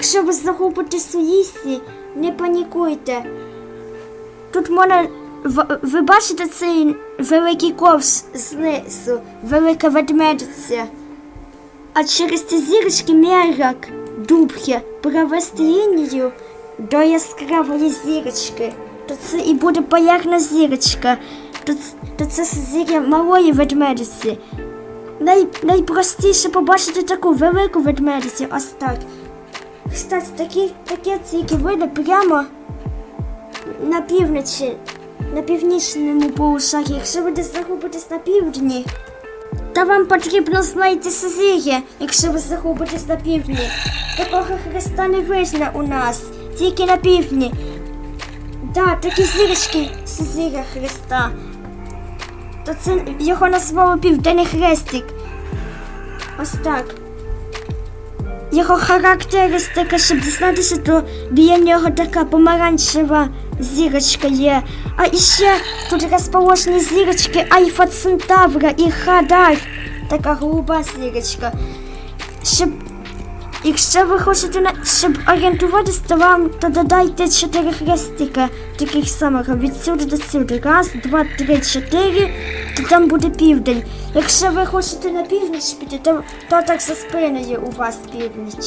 Якщо ви загубитесь у не панікуйте. Тут можна. Ви бачите цей великий ковш знизу, велика ведмедиця. А через ці зірочки м'як дубки провести лінію до яскравої зірочки. То це і буде полярна зірочка. То, то це зіря малої ведмедиці. Най, найпростіше побачити таку велику ведмедицю, ось так. Кстати, такі, такі тільки видно прямо на півночі, на північному полушарі. Якщо ви десь загубитесь на півдні, та вам потрібно знайти Сизір'я, якщо ви загубитесь на півдні. Такого хреста не видно у нас, тільки на півдні. Да, такі зірочки Сизір'я Христа. То це його назвали Південний Хрестик. Ось так. Його характеристика, щоб дізнатися, то біля нього така помаранчева зірочка є. А іще тут розположені зірочки Альфа Центавра і Хадар. Така голуба зірочка. Щоб, якщо ви хочете, на- щоб орієнтуватись, то вам то додайте чотири хрестика таких самих відсюди до сюди. Раз, два, три, чотири, то там буде південь. Якщо ви хочете на північ піти, то, то так за спиною у вас північ.